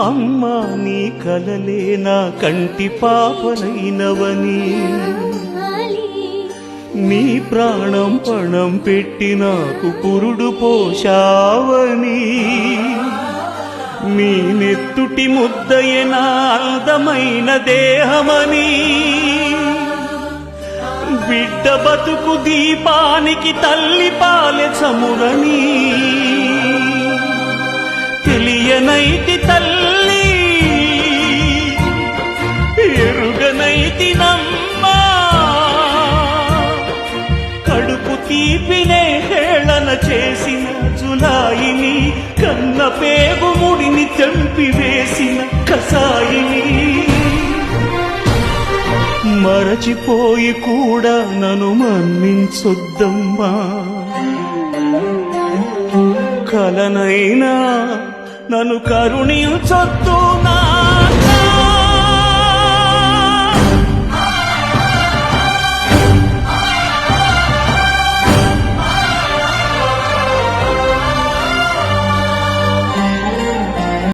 అమ్మా నీ కలలే నా కంటి పాపనైనవని నీ ప్రాణం పణం పెట్టి నాకు పురుడు పోషావని నీ నెత్తుటి ముద్దయ నా అందమైన దేహమని. బిడ్డ బతుకు దీపానికి తల్లి పాలె చమురని. తెలియనైతి తల్లి తీపినే హేళన చేసిన జులాయిని కన్న పేగు ముడిని చంపి వేసిన కసాయిని. మరచిపోయి కూడా నన్ను మన్నించొద్దమ్మా. కలనైనా నన్ను కరుణించొద్దు నా